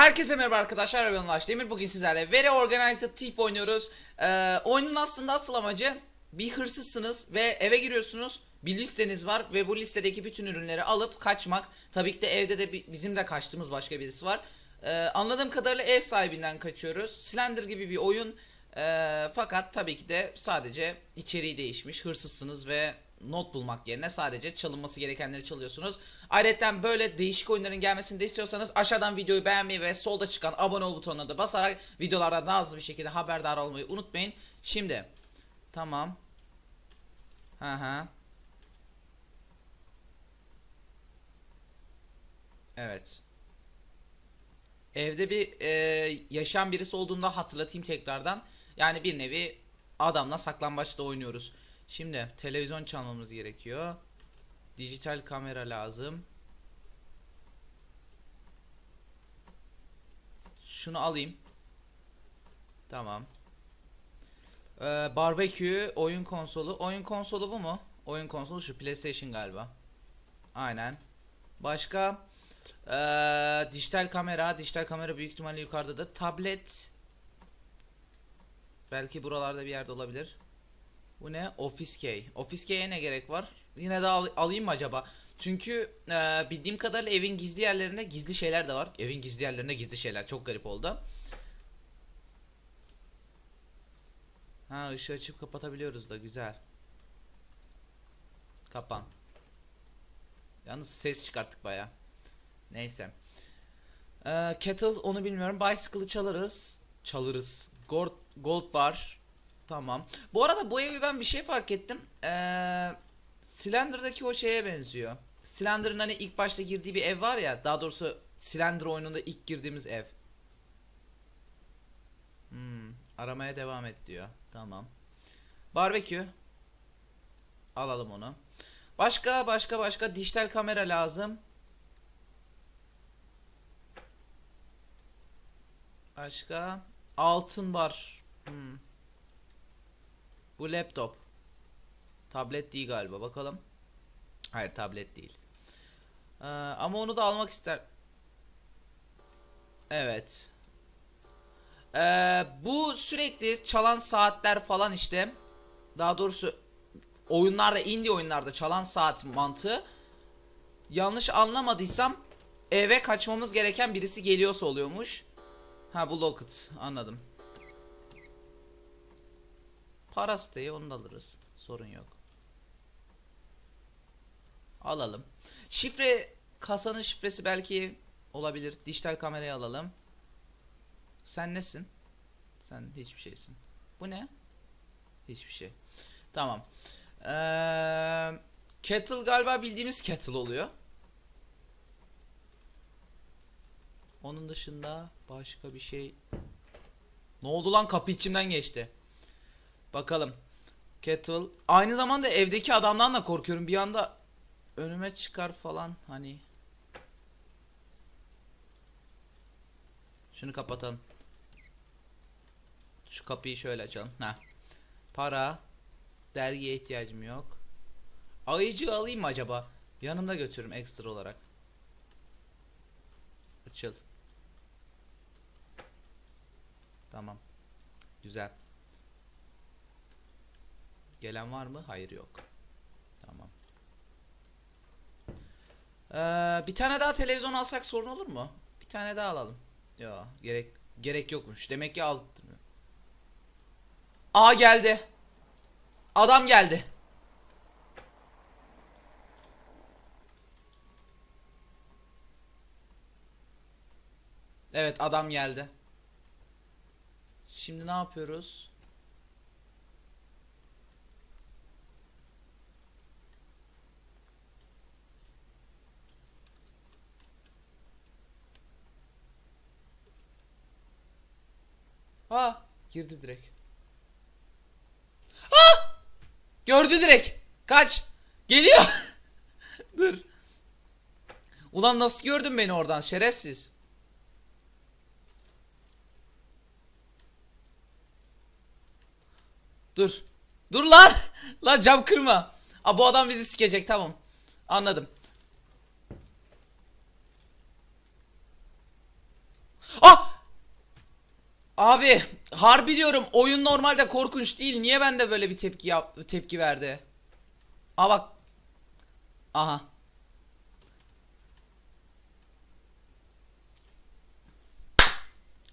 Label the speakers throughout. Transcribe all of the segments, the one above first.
Speaker 1: Herkese merhaba arkadaşlar ben Ulaş Demir. Bugün sizlerle Very Organized Thief oynuyoruz. Ee, Oyunun aslında asıl amacı bir hırsızsınız ve eve giriyorsunuz. Bir listeniz var ve bu listedeki bütün ürünleri alıp kaçmak. Tabii ki de evde de bi- bizim de kaçtığımız başka birisi var. Ee, Anladığım kadarıyla ev sahibinden kaçıyoruz. Slender gibi bir oyun. Ee, Fakat tabii ki de sadece içeriği değişmiş hırsızsınız ve not bulmak yerine sadece çalınması gerekenleri çalıyorsunuz. Ayrıca böyle değişik oyunların gelmesini de istiyorsanız aşağıdan videoyu beğenmeyi ve solda çıkan abone ol butonuna da basarak videolardan daha hızlı bir şekilde haberdar olmayı unutmayın. Şimdi tamam. Hı hı. Evet. Evde bir e, yaşayan birisi olduğunda hatırlatayım tekrardan. Yani bir nevi adamla saklambaçta oynuyoruz. Şimdi televizyon çalmamız gerekiyor. Dijital kamera lazım. Şunu alayım. Tamam. Ee, barbekü, oyun konsolu. Oyun konsolu bu mu? Oyun konsolu şu PlayStation galiba. Aynen. Başka ee, dijital kamera, dijital kamera büyük ihtimalle yukarıdadır. Tablet belki buralarda bir yerde olabilir. Bu ne? Office key. Office key'e ne gerek var? Yine de al- alayım mı acaba? Çünkü e, bildiğim kadarıyla evin gizli yerlerinde gizli şeyler de var. Evin gizli yerlerinde gizli şeyler. Çok garip oldu. Ha ışığı açıp kapatabiliyoruz da güzel. Kapan. Yalnız ses çıkarttık baya. Neyse. Ee, kettle onu bilmiyorum. Bicycle'ı çalarız. Çalırız. Gold, gold bar. Tamam. Bu arada bu evi ben bir şey fark ettim. Ee, Slender'daki o şeye benziyor. Slender'ın hani ilk başta girdiği bir ev var ya. Daha doğrusu Slender oyununda ilk girdiğimiz ev. Hmm, aramaya devam et diyor. Tamam. Barbekü. Alalım onu. Başka başka başka dijital kamera lazım. Başka altın var. Hmm. Bu laptop. Tablet değil galiba. Bakalım. Hayır tablet değil. Ee, ama onu da almak ister. Evet. Ee, bu sürekli çalan saatler falan işte. Daha doğrusu oyunlarda indie oyunlarda çalan saat mantığı. Yanlış anlamadıysam eve kaçmamız gereken birisi geliyorsa oluyormuş. Ha bu Locket anladım. Parası iyi onu da alırız. Sorun yok. Alalım. Şifre kasanın şifresi belki olabilir. Dijital kamerayı alalım. Sen nesin? Sen hiçbir şeysin. Bu ne? Hiçbir şey. Tamam. Ee, kettle galiba bildiğimiz kettle oluyor. Onun dışında başka bir şey. Ne oldu lan kapı içimden geçti. Bakalım. Kettle. Aynı zamanda evdeki adamdan da korkuyorum. Bir anda önüme çıkar falan hani. Şunu kapatalım. Şu kapıyı şöyle açalım. Heh. Para. Dergiye ihtiyacım yok. Ayıcı alayım mı acaba? Yanımda götürürüm ekstra olarak. Açıl. Tamam. Güzel. Gelen var mı? Hayır yok. Tamam. Ee, bir tane daha televizyon alsak sorun olur mu? Bir tane daha alalım. Ya gerek gerek yokmuş. Demek ki aldırmıyor. Aa geldi. Adam geldi. Evet adam geldi. Şimdi ne yapıyoruz? Aa, girdi direkt. Aa! Gördü direkt. Kaç. Geliyor. Dur. Ulan nasıl gördün beni oradan şerefsiz. Dur. Dur lan. Lan cam kırma. Aa, bu adam bizi sikecek tamam. Anladım. Abi harbi diyorum oyun normalde korkunç değil. Niye bende böyle bir tepki yap tepki verdi? Aa bak. Aha.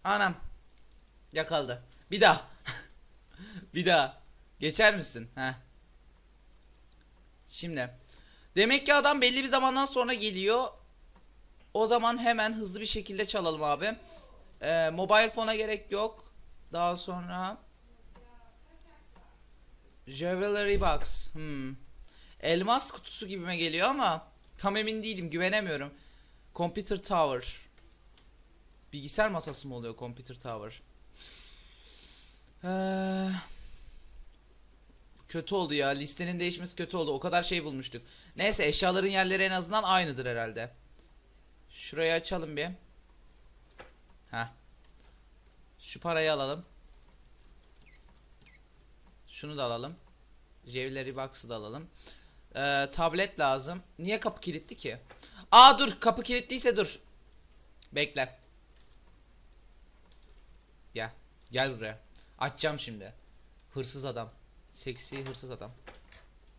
Speaker 1: Anam. Yakaladı. Bir daha. bir daha. Geçer misin? Heh. Şimdi. Demek ki adam belli bir zamandan sonra geliyor. O zaman hemen hızlı bir şekilde çalalım abi. Ee, mobile phone'a gerek yok. Daha sonra Jewelry box. Hmm. Elmas kutusu gibime geliyor ama tam emin değilim, güvenemiyorum. Computer tower. Bilgisayar masası mı oluyor computer tower? Ee, kötü oldu ya. Listenin değişmesi kötü oldu. O kadar şey bulmuştuk. Neyse eşyaların yerleri en azından aynıdır herhalde. Şurayı açalım bir. Heh. Şu parayı alalım. Şunu da alalım. Jewelry box'ı da alalım. Ee, tablet lazım. Niye kapı kilitli ki? Aa dur kapı kilitliyse dur. Bekle. Gel. Gel buraya. Açacağım şimdi. Hırsız adam. Seksi hırsız adam.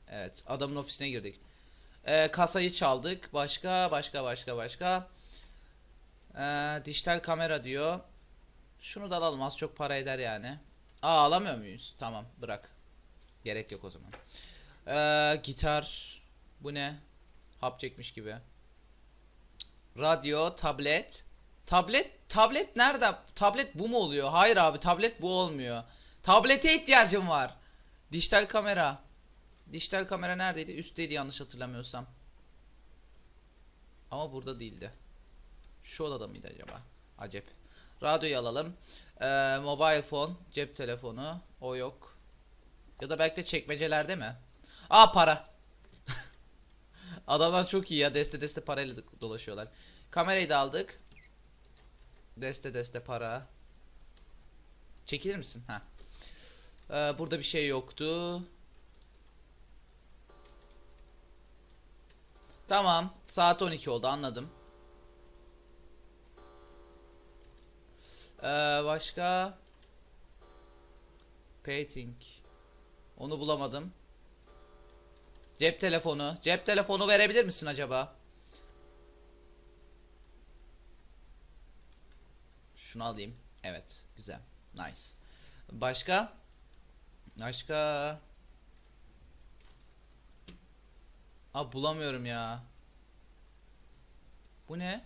Speaker 1: Evet adamın ofisine girdik. Ee, kasayı çaldık. Başka başka başka başka. Ee, dijital kamera diyor. Şunu da alalım az çok para eder yani. Aa alamıyor muyuz? Tamam bırak. Gerek yok o zaman. Ee, gitar. Bu ne? Hap çekmiş gibi. Radyo, tablet. Tablet, tablet nerede? Tablet bu mu oluyor? Hayır abi tablet bu olmuyor. Tablete ihtiyacım var. Dijital kamera. Dijital kamera neredeydi? Üstteydi yanlış hatırlamıyorsam. Ama burada değildi. Şu odada mıydı acaba? Acep. Radyoyu alalım. Ee, mobile phone, cep telefonu. O yok. Ya da belki de çekmecelerde mi? Aa para. Adamlar çok iyi ya. Deste deste parayla do- dolaşıyorlar. Kamerayı da aldık. Deste deste para. Çekilir misin? Ha. Ee, burada bir şey yoktu. Tamam. Saat 12 oldu anladım. Ee, başka Painting. Onu bulamadım. Cep telefonu. Cep telefonu verebilir misin acaba? Şunu alayım. Evet. Güzel. Nice. Başka? Başka? Aa bulamıyorum ya. Bu ne?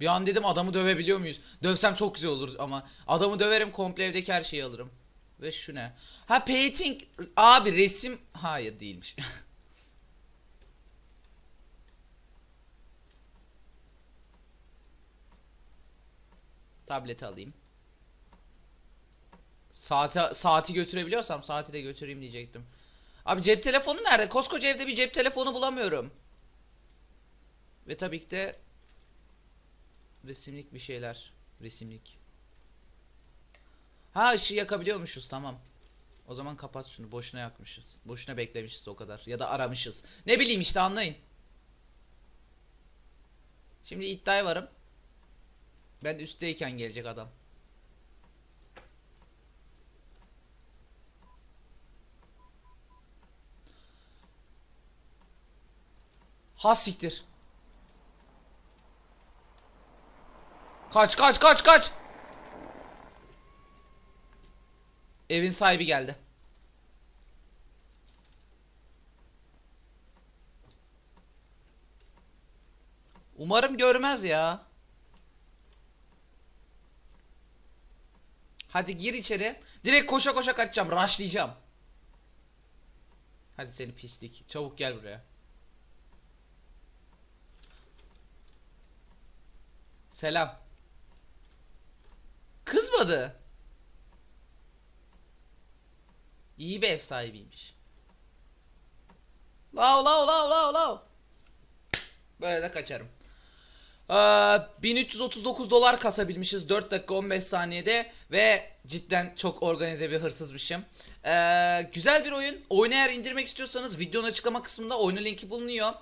Speaker 1: Bir an dedim adamı dövebiliyor muyuz? Dövsem çok güzel olur ama adamı döverim komple evdeki her şeyi alırım. Ve şu ne? Ha painting abi resim hayır değilmiş. Tableti alayım. Saati saati götürebiliyorsam saati de götüreyim diyecektim. Abi cep telefonu nerede? Koskoca evde bir cep telefonu bulamıyorum. Ve tabii ki de resimlik bir şeyler. Resimlik. Ha ışığı yakabiliyormuşuz tamam. O zaman kapat şunu. Boşuna yakmışız. Boşuna beklemişiz o kadar. Ya da aramışız. Ne bileyim işte anlayın. Şimdi iddiaya varım. Ben üstteyken gelecek adam. Ha siktir. Kaç kaç kaç kaç. Evin sahibi geldi. Umarım görmez ya. Hadi gir içeri. Direkt koşa koşa kaçacağım. Rushlayacağım. Hadi seni pislik. Çabuk gel buraya. Selam. Kızmadı. İyi bir ev sahibiymiş. Lav lav lav lav lav. Böyle de kaçarım. Ee, 1339 dolar kasabilmişiz 4 dakika 15 saniyede ve cidden çok organize bir hırsızmışım. Ee, güzel bir oyun. Oyunu eğer indirmek istiyorsanız videonun açıklama kısmında oyunun linki bulunuyor.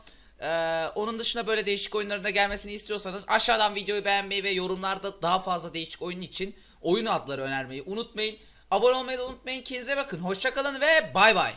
Speaker 1: Ee, onun dışında böyle değişik oyunların da gelmesini istiyorsanız aşağıdan videoyu beğenmeyi ve yorumlarda daha fazla değişik oyun için oyun adları önermeyi unutmayın. Abone olmayı da unutmayın. Kendinize bakın. Hoşçakalın ve bay bay.